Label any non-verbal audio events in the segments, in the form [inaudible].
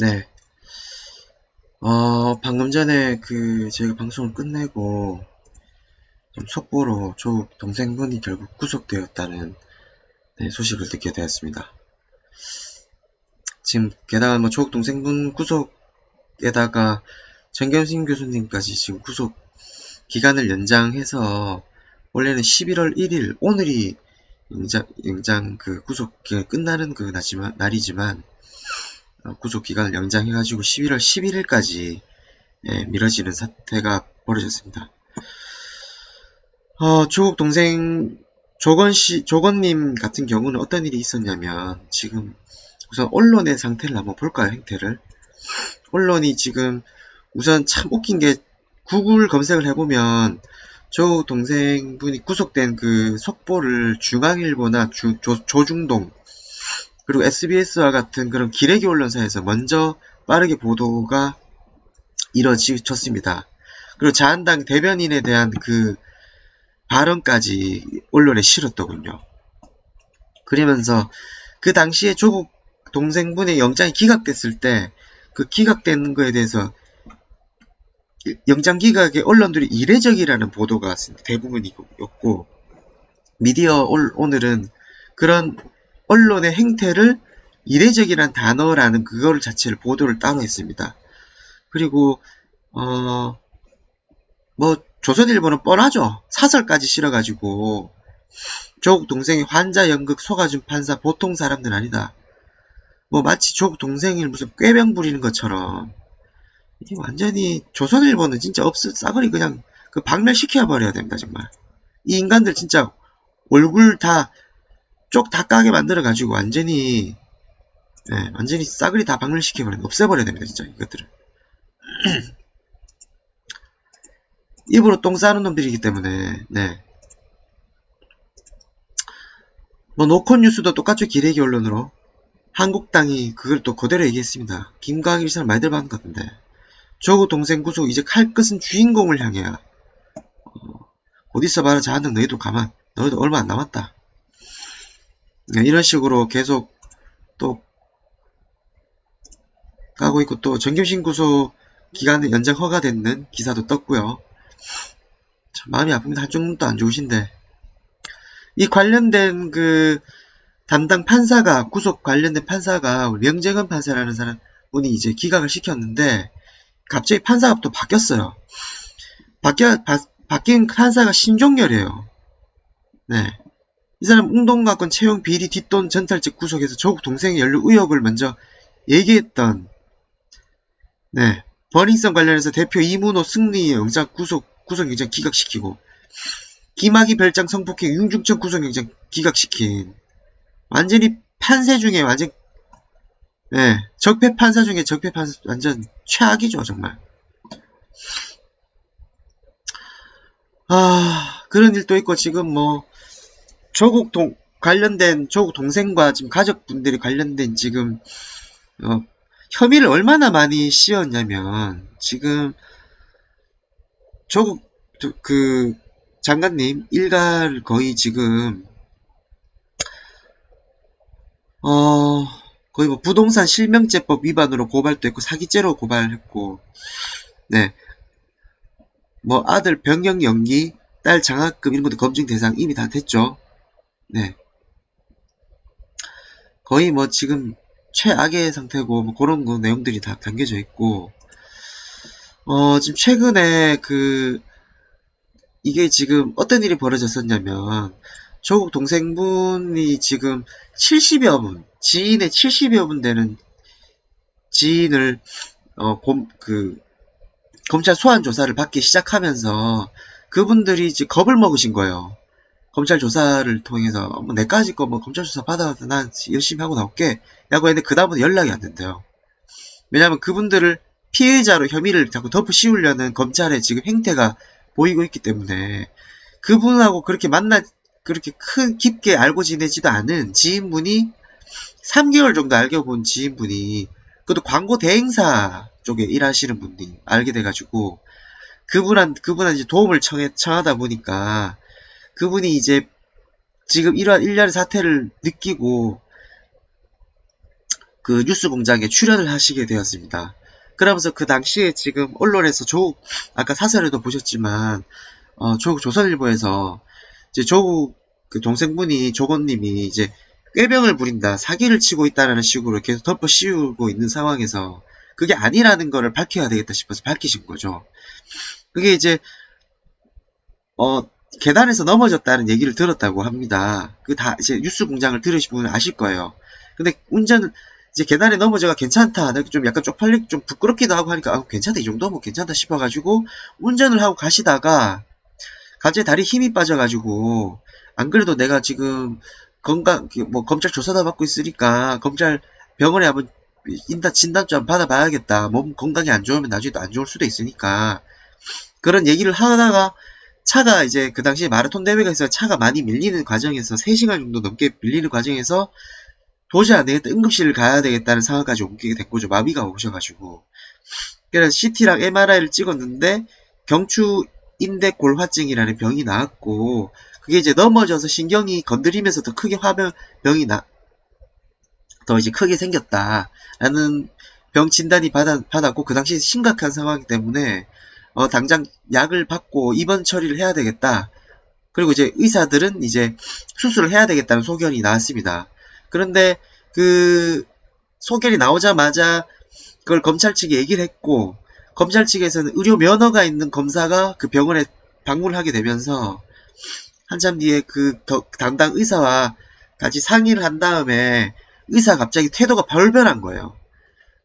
네. 어, 방금 전에 그, 저희가 방송을 끝내고, 좀 속보로 조국 동생분이 결국 구속되었다는 네, 소식을 듣게 되었습니다. 지금, 게다가 뭐 조국 동생분 구속에다가 정겸신 교수님까지 지금 구속 기간을 연장해서, 원래는 11월 1일, 오늘이 영장, 영장 그 구속 기간 끝나는 그 날이지만, 구속 기간을 연장해가지고 11월 11일까지 예, 미뤄지는 사태가 벌어졌습니다. 어, 조국 동생 조건 씨, 조건님 같은 경우는 어떤 일이 있었냐면 지금 우선 언론의 상태를 한번 볼까요, 행태를? 언론이 지금 우선 참 웃긴 게 구글 검색을 해보면 조국 동생분이 구속된 그 속보를 중앙일보나 주, 조, 조중동 그리고 SBS와 같은 그런 기레기 언론사에서 먼저 빠르게 보도가 이뤄졌습니다. 그리고 자한당 대변인에 대한 그 발언까지 언론에 실었더군요. 그러면서 그 당시에 조국 동생분의 영장이 기각됐을 때 그 기각된 거에 대해서 영장 기각에 언론들이 이례적이라는 보도가 대부분이었고 미디어 오늘은 그런 언론의 행태를 이례적이란 단어라는 그걸 자체를 보도를 따로 했습니다. 그리고 어 뭐 조선일보는 뻔하죠. 사설까지 실어가지고 조국 동생이 환자 연극 속아준 판사 보통 사람들 아니다. 뭐 마치 조국 동생이 무슨 꾀병 부리는 것처럼 이게 완전히 조선일보는 진짜 없을 싸그리 그냥 그 박멸시켜 버려야 됩니다 정말. 이 인간들 진짜 얼굴 다 쪽 다 까게 만들어 가지고 완전히 네, 완전히 싸그리 다 박멸시켜 버려 없애버려야 됩니다 진짜 이것들을. [clears throat] 입으로 똥 싸는 놈들이기 때문에 네. 뭐 노컷 뉴스도 똑같죠 기레기 언론으로 한국당이 그걸 또 그대로 얘기했습니다. 김광일 사람 많이 들어봤는 것 같은데 조국 동생 구속 이제 칼 끝은 주인공을 향해야 어, 곧 있어봐라 자한당 너희도 가만 너희도 얼마 안 남았다. 네, 이런 식으로 계속 또 가고 있고 또 구속 기간은 연장 허가됐는 기사도 떴고요. 참 마음이 아픕니다. 한쪽 눈도 안 좋으신데 이 관련된 그 담당 판사가 구속 관련된 판사가 명재근 판사라는 사람 분이 이제 기각을 시켰는데 갑자기 판사가 또 바뀌었어요. 바뀌어 바, 바뀐 판사가 신종렬이에요. 네. 이 사람 웅동가건 채용 비리 뒷돈 전탈직 구속에서 조국 동생의 연루 의혹을 먼저 얘기했던 네. 버닝썬 관련해서 대표 이문호 승리 영장 구속 구속영장 기각시키고 김학의 별장 성폭행 윤중천 구속영장 기각시킨 완전히 판세 중에 완전 네 적폐 판사 중에 적폐 판사 완전 최악이죠 정말 아 그런 일도 있고 지금 뭐 조국 동 관련된 조국 동생과 지금 가족분들이 관련된 지금 어, 혐의를 얼마나 많이 씌웠냐면 지금 조국 그 장관님 일가를 거의 지금 어 거의 뭐 부동산 실명제법 위반으로 고발도 했고 사기죄로 고발했고 네. 뭐 아들 병역 연기 딸 장학금 이런 것도 검증 대상 이미 다 됐죠 네 거의 뭐 지금 최악의 상태고 뭐 그런 거 내용들이 다 담겨져 있고 어 지금 최근에 그 이게 지금 어떤 일이 벌어졌었냐면 조국 동생분이 지금 70여 분 지인의 70여 분 되는 지인을 어, 곰, 그 검찰 소환 조사를 받기 시작하면서 그분들이 이제 겁을 먹으신 거예요. 검찰 조사를 통해서 뭐 내까지 거 뭐 검찰 조사 받아서 난 열심히 하고 나올게 라고 했는데 그 다음부터 연락이 안 된대요. 왜냐하면 그분들을 피해자로 혐의를 자꾸 덮어 씌우려는 검찰의 지금 행태가 보이고 있기 때문에 그분하고 그렇게 만나 그렇게 큰 깊게 알고 지내지도 않은 지인분이 3개월 정도 알게 본 지인분이 그것도 광고 대행사 쪽에 일하시는 분이 알게 돼가지고 그분한 그분한 이제 도움을 청해, 청하다 보니까 그분이 이제 지금 이러한 일련의 사태를 느끼고 그 뉴스 공장에 출연을 하시게 되었습니다. 그러면서 그 당시에 지금 언론에서 조국 아까 사설에도 보셨지만 어, 조국 조선일보에서 이제 조국 그 동생분이 조건님이 이제 꾀병을 부린다, 사기를 치고 있다라는 식으로 계속 덮어 씌우고 있는 상황에서 그게 아니라는 거를 밝혀야 되겠다 싶어서 밝히신 거죠. 그게 이제 어 계단에서 넘어졌다는 얘기를 들었다고 합니다. 그 다 이제 뉴스 공장을 들으신 분은 아실 거예요. 근데 운전 이제 계단에 넘어져가 괜찮다. 내가 좀 약간 쪽팔리 좀 부끄럽기도 하고 하니까 아, 괜찮다 이 정도면 괜찮다 싶어가지고 운전을 하고 가시다가 갑자기 다리 힘이 빠져가지고 안 그래도 내가 지금 건강 뭐 검찰 조사도 받고 있으니까 검찰 병원에 한번 인다 진단 좀 받아봐야겠다. 몸 건강이 안 좋으면 나중에 또 안 좋을 수도 있으니까 그런 얘기를 하다가 차가 이제 그 당시에 마라톤 대회가 있어 차가 많이 밀리는 과정에서 3시간 정도 넘게 밀리는 과정에서 도저히 안 되겠다. 응급실을 가야 되겠다는 상황까지 옮기게 된 거죠. 마비가 오셔가지고. 그래서 CT랑 MRI를 찍었는데 경추 인대골화증이라는 병이 나왔고 그게 이제 넘어져서 신경이 건드리면서 더 크게 화병 병이 나, 더 이제 크게 생겼다라는 병 진단이 받아, 받았고 그 당시 심각한 상황이기 때문에 어, 당장 약을 받고 입원 처리를 해야 되겠다. 그리고 이제 의사들은 이제 수술을 해야 되겠다는 소견이 나왔습니다. 그런데 그 소견이 나오자마자 그걸 검찰 측에 얘기를 했고 검찰 측에서는 의료 면허가 있는 검사가 그 병원에 방문을 하게 되면서 한참 뒤에 그 담당 의사와 같이 상의를 한 다음에 의사 가 갑자기 태도가 벌변한 거예요.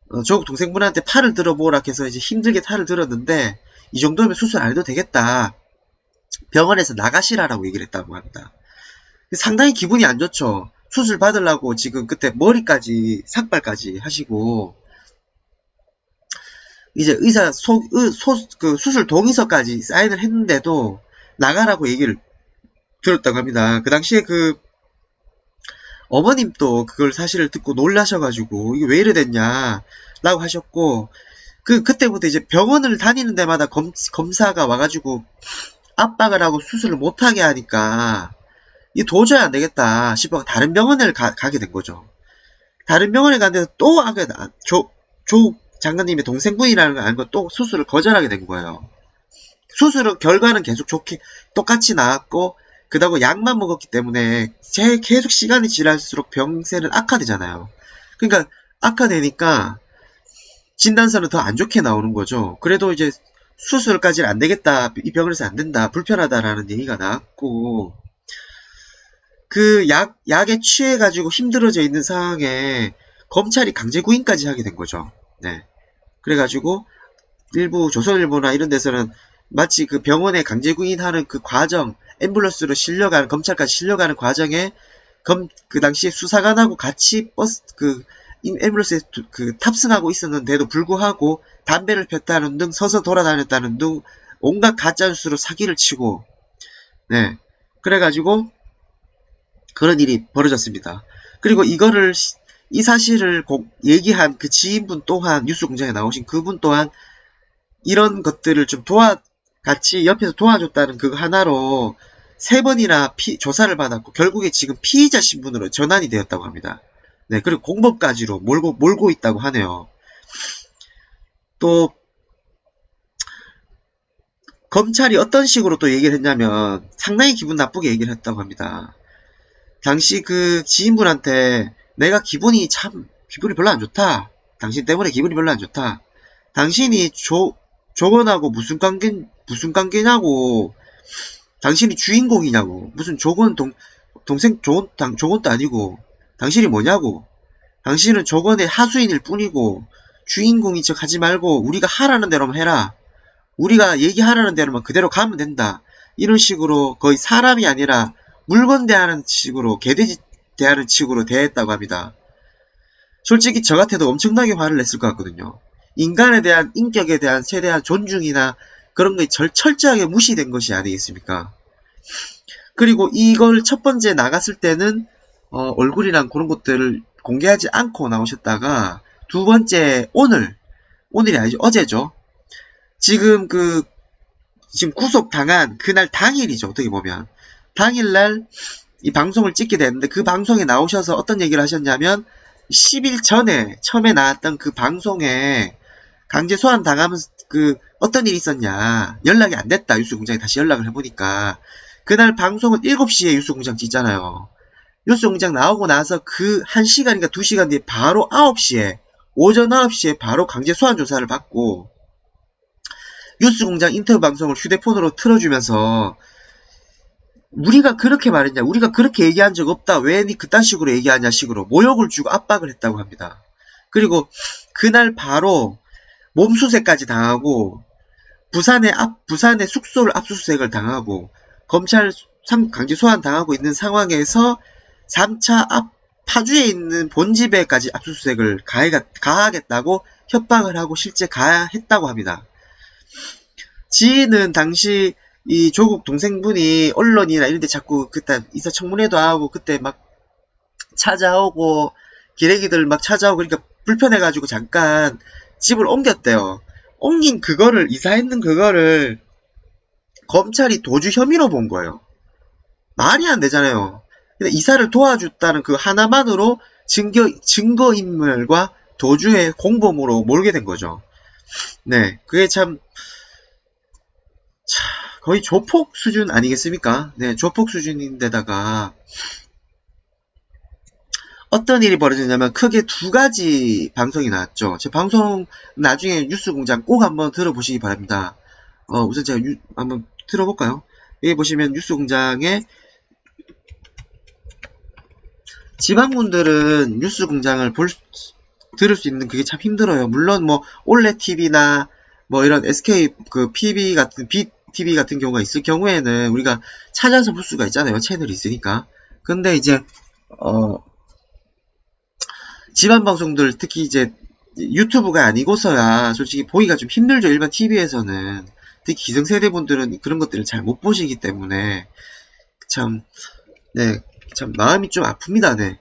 어, 조국 동생분한테 팔을 들어보라 해서 이제 힘들게 팔을 들었는데 이 정도면 수술 안 해도 되겠다. 병원에서 나가시라라고 얘기를 했다고 합니다. 상당히 기분이 안 좋죠. 수술 받으려고 지금 그때 머리까지 삭발까지 하시고 이제 의사 소, 의, 소, 그 수술 동의서까지 사인을 했는데도 나가라고 얘기를 들었다고 합니다. 그 당시에 그 어머님도 그걸 사실을 듣고 놀라셔가지고 이게 왜 이래 됐냐 라고 하셨고 그 그때부터 이제 병원을 다니는 데마다 검, 검사가 와가지고 압박을 하고 수술을 못하게 하니까 이 도저히 안 되겠다 싶어 다른 병원을 가, 게 된 거죠. 다른 병원에 갔는데 또 하게 조, 조 장관님의 동생분이라는 걸 알고 또 수술을 거절하게 된 거예요. 수술은 결과는 계속 좋게 똑같이 나왔고 그다고 약만 먹었기 때문에 제 계속 시간이 지날수록 병세는 악화되잖아요. 그러니까 악화되니까 진단서는 더 안 좋게 나오는 거죠. 그래도 이제 수술까지는 안 되겠다. 이 병원에서 안 된다. 불편하다라는 얘기가 나왔고 그 약, 약에 취해가지고 힘들어져 있는 상황에 검찰이 강제 구인까지 하게 된 거죠. 네. 그래가지고 일부 조선일보나 이런 데서는 마치 그 병원에 강제 구인하는 그 과정, 앰뷸런스로 실려가는, 검찰까지 실려가는 과정에 검, 그 당시에 수사관하고 같이 버스, 그, 앰뷸런스에 그 탑승하고 있었는데도 불구하고 담배를 폈다는 등 서서 돌아다녔다는 등 온갖 가짜뉴스로 사기를 치고, 네. 그래가지고 그런 일이 벌어졌습니다. 그리고 이거를 이 사실을 얘기한 그 지인분 또한 뉴스 공장에 나오신 그분 또한 이런 것들을 좀 도와 같이 옆에서 도와줬다는 그 하나로 세 번이나 피, 조사를 받았고 결국에 지금 피의자 신분으로 전환이 되었다고 합니다. 네, 그리고 공범까지로 몰고 몰고 있다고 하네요. 또 검찰이 어떤 식으로 또 얘기를 했냐면 상당히 기분 나쁘게 얘기를 했다고 합니다. 당시 그 지인분한테 내가 기분이 참 기분이 별로 안 좋다. 당신 때문에 기분이 별로 안 좋다. 당신이 조 조건하고 무슨 관계 무슨 관계냐고. 당신이 주인공이냐고. 무슨 조건 동 동생 조건 당 조건도 아니고 당신이 뭐냐고. 당신은 조건의 하수인일 뿐이고 주인공인 척 하지 말고 우리가 하라는 대로만 해라. 우리가 얘기하라는 대로만 그대로 가면 된다. 이런 식으로 거의 사람이 아니라 물건 대하는 식으로 개돼지 대하는 식으로 대했다고 합니다. 솔직히 저 같아도 엄청나게 화를 냈을 것 같거든요. 인간에 대한 인격에 대한 최대한 존중이나 그런 게 절, 철저하게 무시된 것이 아니겠습니까? 그리고 이걸 첫 번째 나갔을 때는 어, 얼굴이랑 그런 것들을 공개하지 않고 나오셨다가 두 번째 오늘 오늘이 아니죠 어제죠. 지금 그 지금 구속 당한 그날 당일이죠 어떻게 보면. 당일날 이 방송을 찍게 됐는데 그 방송에 나오셔서 어떤 얘기를 하셨냐면 10일 전에 처음에 나왔던 그 방송에 강제 소환 당하면서 그 어떤 일이 있었냐. 연락이 안 됐다. 뉴스공장에 다시 연락을 해보니까. 그날 방송은 7시에 뉴스공장 찍잖아요 뉴스 공장 나오고 나서 그 1시간인가 2시간 뒤에 바로 9시에 오전 9시에 바로 강제 소환 조사를 받고 뉴스 공장 인터뷰 방송을 휴대폰으로 틀어주면서 우리가 그렇게 말했냐 우리가 그렇게 얘기한 적 없다 왜 니 그딴 식으로 얘기하냐 식으로 모욕을 주고 압박을 했다고 합니다. 그리고 그날 바로 몸수색까지 당하고 부산의 앞 부산의 숙소를 압수수색을 당하고 검찰 삼- 강제 소환 당하고 있는 상황에서 3차 앞 파주에 있는 본집에까지 압수수색을 가하겠다고 협박을 하고 실제 가했다고 합니다. 지인은 당시 이 조국 동생분이 언론이나 이런 데 자꾸 그때 인사청문회도 하고 그때 막 찾아오고 기레기들 막 찾아오고 그러니까 불편해가지고 잠깐 집을 옮겼대요. 옮긴 그거를 이사했는 그거를 검찰이 도주 혐의로 본 거예요. 말이 안 되잖아요. 근데 이사를 도와줬다는 그 하나만으로 증거 증거인멸과 도주의 공범으로 몰게 된 거죠. 네, 그게 참 차, 거의 조폭 수준 아니겠습니까? 네, 조폭 수준인데다가 어떤 일이 벌어졌냐면 크게 두 가지 방송이 나왔죠. 제 방송 나중에 뉴스 공장 꼭 한번 들어보시기 바랍니다. 어, 우선 제가 유- 한번 들어볼까요? 여기 보시면 뉴스 공장에 지방분들은 뉴스 공장을 볼 수- 들을 수 있는 그게 참 힘들어요. 물론 뭐 올레 TV나 뭐 이런 SK 그 PB 같은 B TV 같은 경우가 있을 경우에는 우리가 찾아서 볼 수가 있잖아요. 채널이 있으니까. 근데 이제 어 지방 방송들 특히 이제 유튜브가 아니고서야 솔직히 보기가 좀 힘들죠. 일반 TV에서는 특히 기성세대 분들은 그런 것들을 잘 못 보시기 때문에 참 네, 참 마음이 좀 아픕니다. 네.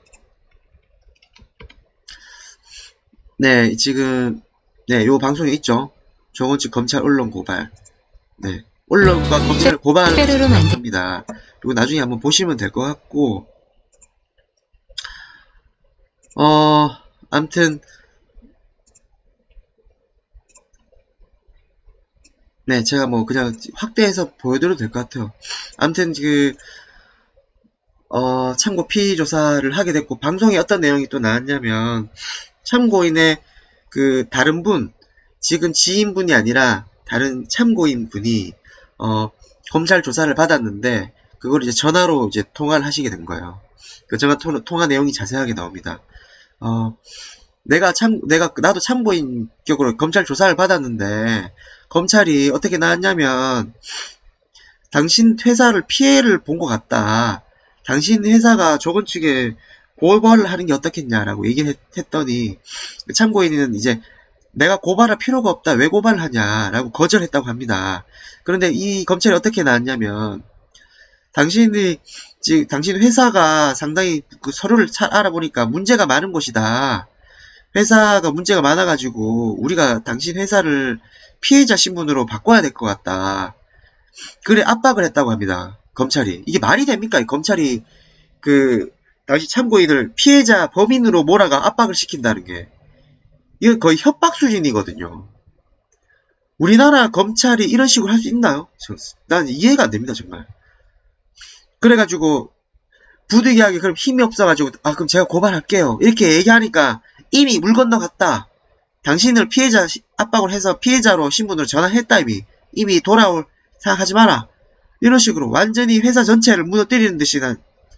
네, 지금 네, 요 방송에 있죠. 조원칙 검찰 언론 고발. 네. 언론과 검찰을 고발하는 빼빼로로 만든- 겁니다. 그리고 나중에 한번 보시면 될 것 같고 어, 암튼 네, 제가 뭐 그냥 확대해서 보여드려도 될 것 같아요. 암튼 그 어, 참고 피의 조사를 하게 됐고 방송에 어떤 내용이 또 나왔냐면 참고인의 그 다른 분 지금 지인분이 아니라 다른 참고인 분이 어, 검찰 조사를 받았는데 그걸 이제 전화로 이제 통화를 하시게 된 거예요. 그 전화 통화, 내용이 자세하게 나옵니다. 어, 내가 참 내가 나도 참고인 격으로 검찰 조사를 받았는데 검찰이 어떻게 나왔냐면 당신 회사를 피해를 본 것 같다. 당신 회사가 조건 측에 고발을 하는 게 어떻겠냐라고 얘기를 했, 했더니 그 참고인은 이제 내가 고발할 필요가 없다. 왜 고발을 하냐라고 거절했다고 합니다. 그런데 이 검찰이 어떻게 나왔냐면 당신이 지 당신 회사가 상당히 그 서류를 잘 알아보니까 문제가 많은 곳이다. 회사가 문제가 많아가지고 우리가 당신 회사를 피해자 신분으로 바꿔야 될 것 같다. 그래 압박을 했다고 합니다. 검찰이 이게 말이 됩니까? 이 검찰이 그 당시 참고인을 피해자 범인으로 몰아가 압박을 시킨다는 게 이거 거의 협박 수준이거든요. 우리나라 검찰이 이런 식으로 할 수 있나요? 저- 난 이해가 안 됩니다, 정말. 그래가지고 부득이하게 그럼 힘이 없어가지고 아 그럼 제가 고발할게요. 이렇게 얘기하니까 이미 물 건너갔다. 당신을 피해자 시- 압박을 해서 피해자로 신분으로 전환했다 이미 이미 돌아올 생각하지 마라. 이런 식으로 완전히 회사 전체를 무너뜨리는 듯이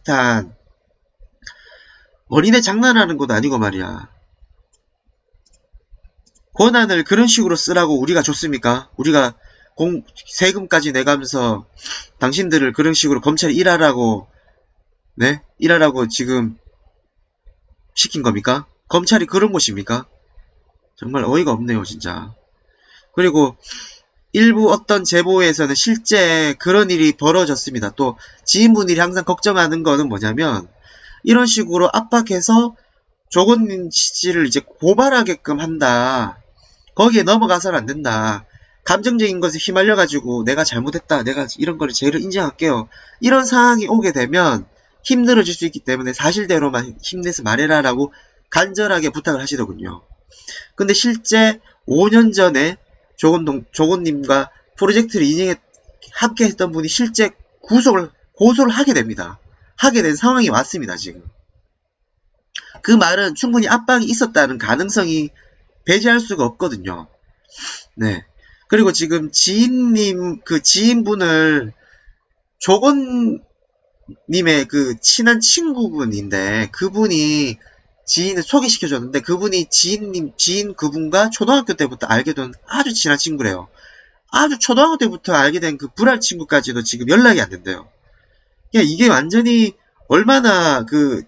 난 어린애 장난하는 것도 아니고 말이야. 권한을 그런 식으로 쓰라고 우리가 줬습니까? 우리가 공, 세금까지 내가면서 당신들을 그런 식으로 검찰이 일하라고, 네? 일하라고 지금 시킨 겁니까? 검찰이 그런 곳입니까? 정말 어이가 없네요, 진짜. 그리고 일부 어떤 제보에서는 실제 그런 일이 벌어졌습니다. 또 지인분들이 항상 걱정하는 거는 뭐냐면 이런 식으로 압박해서 조건인 씨를 이제 고발하게끔 한다. 거기에 넘어가서는 안 된다. 감정적인 것에 휘말려 가지고 내가 잘못했다. 내가 이런 거를 죄를 인정할게요. 이런 상황이 오게 되면 힘들어질 수 있기 때문에 사실대로만 힘내서 말해라라고 간절하게 부탁을 하시더군요. 근데 실제 5년 전에 조건동, 조건님과 프로젝트를 인행해 함께 했던 분이 실제 구속을, 고소를 하게 됩니다. 하게 된 상황이 왔습니다, 지금. 그 말은 충분히 압박이 있었다는 가능성이 배제할 수가 없거든요. 네. 그리고 지금 지인님, 그 지인분을 조건님의 그 친한 친구분인데 그분이 지인을 소개시켜줬는데 그분이 지인님, 지인 그분과 초등학교 때부터 알게 된 아주 친한 친구래요. 아주 초등학교 때부터 알게 된 그 불알 친구까지도 지금 연락이 안 된대요. 야, 이게 완전히 얼마나 그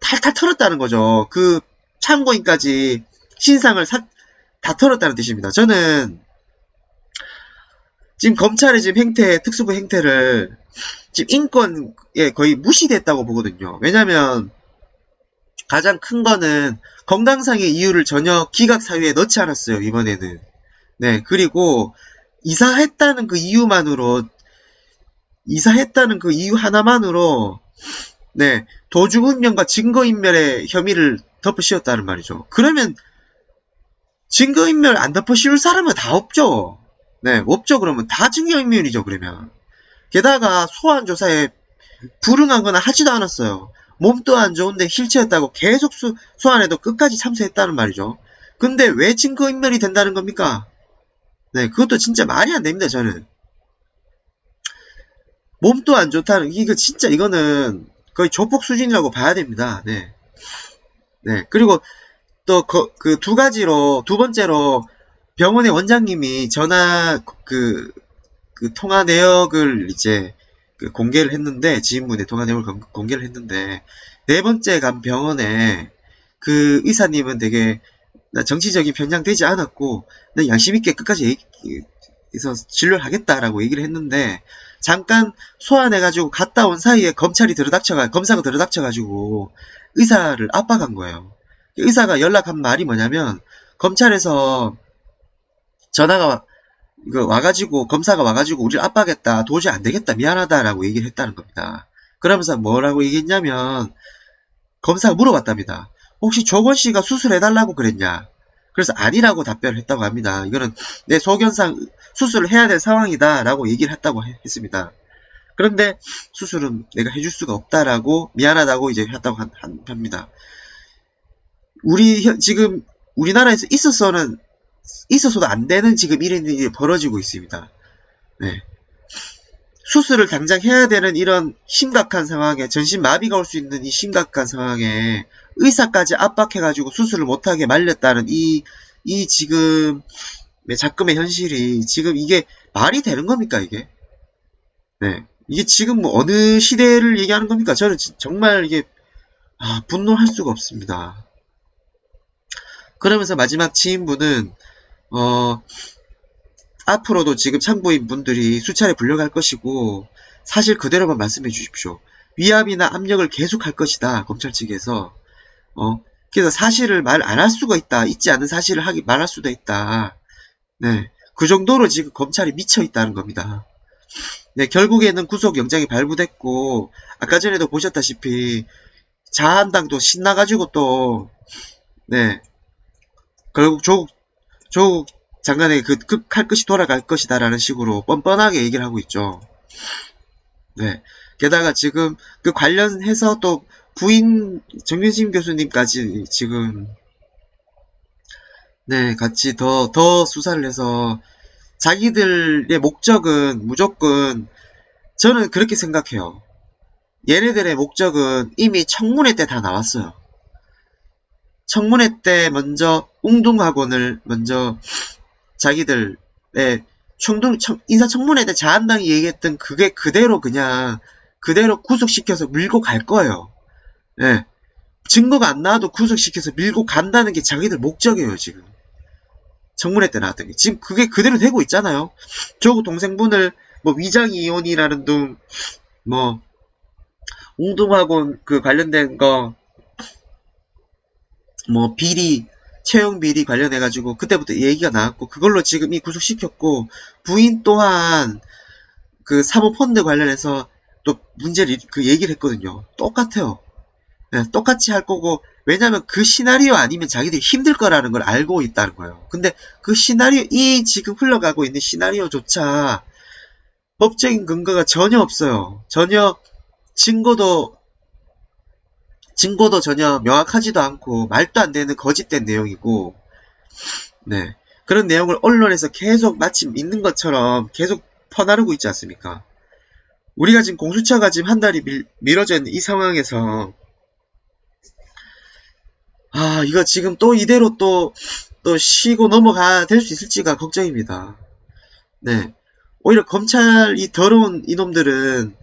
탈탈 털었다는 거죠. 그 참고인까지 신상을 사- 다 털었다는 뜻입니다. 저는 지금 검찰의 지금 행태, 특수부 행태를 지금 인권에 거의 무시됐다고 보거든요. 왜냐면 가장 큰 거는 건강상의 이유를 전혀 기각 사유에 넣지 않았어요, 이번에는. 네, 그리고 이사했다는 그 이유만으로 이사했다는 그 이유 하나만으로 네, 도주운명과 증거인멸의 혐의를 덮어씌웠다는 말이죠. 그러면 증거인멸 안 덮어씌울 사람은 다 없죠. 네, 없죠. 그러면 다 증거인멸이죠. 그러면 게다가 소환 조사에 불응하거나 하지도 않았어요. 몸도 안 좋은데 휠체였다고 계속 수, 소환해도 끝까지 참석했다는 말이죠. 근데 왜 증거인멸이 된다는 겁니까? 네, 그것도 진짜 말이 안 됩니다. 저는 몸도 안 좋다는 이거 진짜 이거는 거의 조폭 수준이라고 봐야 됩니다. 네. 네. 그리고 또 그 두 가지로 두 번째로 병원의 원장님이 전화 그, 그 통화 내역을 이제 그 공개를 했는데 지인분의 통화 내역을 공- 공개를 했는데 네 번째 간 병원에 그 의사님은 되게 나 정치적인 편향되지 않았고 나 양심 있게 끝까지 얘기, 진료를 하겠다라고 얘기를 했는데 잠깐 소환해가지고 갔다 온 사이에 검찰이 들어닥쳐가 검사가 들어닥쳐가지고 의사를 압박한 거예요. 의사가 연락한 말이 뭐냐면 검찰에서 전화가 와- 이거 와가지고 검사가 와가지고 우리를 압박했다 도저히 안 되겠다 미안하다라고 얘기를 했다는 겁니다. 그러면서 뭐라고 얘기했냐면 검사가 물어봤답니다. 혹시 조건 씨가 수술해달라고 그랬냐? 그래서 아니라고 답변을 했다고 합니다. 이거는 내 소견상 수술을 해야 될 상황이다라고 얘기를 했다고 해- 했습니다. 그런데 수술은 내가 해줄 수가 없다라고 미안하다고 이제 했다고 합니다. 우리 현- 지금 우리나라에서 있어서는 있어서도 안 되는 지금 이런 일이 벌어지고 있습니다. 네. 수술을 당장 해야 되는 이런 심각한 상황에 전신 마비가 올 수 있는 이 심각한 상황에 의사까지 압박해가지고 수술을 못하게 말렸다는 이, 이 지금 네, 작금의 현실이 지금 이게 말이 되는 겁니까 이게? 네. 이게 지금 뭐 어느 시대를 얘기하는 겁니까? 저는 지- 정말 이게 아, 분노할 수가 없습니다. 그러면서 마지막 지인분은 어 앞으로도 지금 참고인 분들이 수차례 불려갈 것이고 사실 그대로만 말씀해 주십시오. 위압이나 압력을 계속할 것이다. 검찰 측에서 어 그래서 사실을 말 안 할 수가 있다. 있지 않은 사실을 하기 말할 수도 있다. 네. 그 정도로 지금 검찰이 미쳐 있다는 겁니다. 네, 결국에는 구속영장이 발부됐고, 아까 전에도 보셨다시피, 자한당도 신나가지고 또, 네, 결국 조국, 조국 장관의 그, 것이 돌아갈 것이다 라는 식으로 뻔뻔하게 얘기를 하고 있죠. 네. 게다가 지금 그 관련해서 또 부인 정윤심 교수님까지 지금 네, 같이 더, 더 수사를 해서 자기들의 목적은 무조건 저는 그렇게 생각해요. 얘네들의 목적은 이미 청문회 때 다 나왔어요. 청문회 때 먼저 웅둥학원을 먼저 자기들의 청둥, 청, 인사청문회 때 자한당이 얘기했던 그게 그대로 그냥 그대로 구속시켜서 밀고 갈 거예요. 예. 증거가 안 나와도 구속시켜서 밀고 간다는 게 자기들 목적이에요, 지금. 청문회 때 나왔던 게. 지금 그게 그대로 되고 있잖아요. 조국 동생분을 뭐 위장이혼이라는 둥, 뭐, 웅둥학원 그 관련된 거, 뭐, 비리, 채용 비리 관련해 가지고 그때부터 얘기가 나왔고, 그걸로 지금 이 구속시켰고, 부인 또한 그 사모펀드 관련해서 또 문제를 그 얘기를 했거든요. 똑같아요. 네, 똑같이 할 거고 왜냐면 그 시나리오 아니면 자기들이 힘들 거라는 걸 알고 있다는 거예요. 근데 그 시나리오, 이 지금 흘러가고 있는 시나리오조차 법적인 근거가 전혀 없어요. 전혀 증거도, 증거도 전혀 명확하지도 않고 말도 안 되는 거짓된 내용이고, 네. 그런 내용을 언론에서 계속 마치 있는 것처럼 계속 퍼나르고 있지 않습니까? 우리가 지금 공수처가 지금 한 달이 밀, 미뤄져 있는 이 상황에서 아, 이거 지금 또 이대로 또, 또 쉬고 넘어가 될 수 있을지가 걱정입니다. 네. 오히려 검찰이 더러운 이놈들은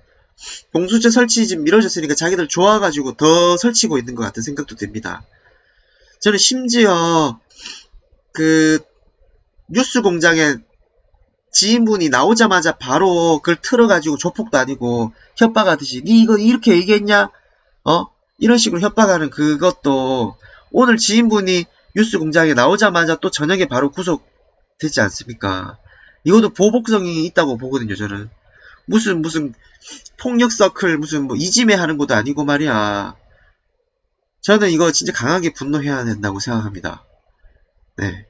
공수처 설치 지금 미뤄졌으니까 자기들 좋아가지고 더 설치고 있는 것 같은 생각도 듭니다. 저는 심지어 그 뉴스 공장에 지인분이 나오자마자 바로 그걸 틀어가지고 조폭도 아니고 협박하듯이 니 이거 이렇게 얘기했냐? 어? 이런 식으로 협박하는 그것도 오늘 지인분이 뉴스 공장에 나오자마자 또 저녁에 바로 구속되지 않습니까? 이것도 보복성이 있다고 보거든요, 저는. 무슨, 무슨, 폭력 서클, 무슨, 뭐, 이지매 하는 것도 아니고 말이야. 저는 이거 진짜 강하게 분노해야 된다고 생각합니다. 네.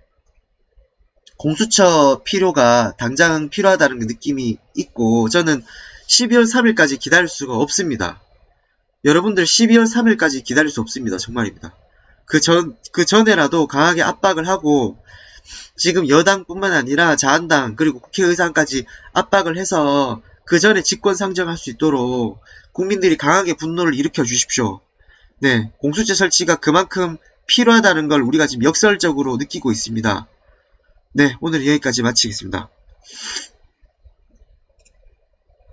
공수처 필요가 당장 필요하다는 느낌이 있고, 저는 12월 3일까지 기다릴 수가 없습니다. 여러분들 12월 3일까지 기다릴 수 없습니다. 정말입니다. 그 전, 그 전에라도 강하게 압박을 하고, 지금 여당뿐만 아니라 자한당, 그리고 국회의장까지 압박을 해서 그 전에 직권 상정할 수 있도록 국민들이 강하게 분노를 일으켜 주십시오. 네, 공수처 설치가 그만큼 필요하다는 걸 우리가 지금 역설적으로 느끼고 있습니다. 네, 오늘 여기까지 마치겠습니다.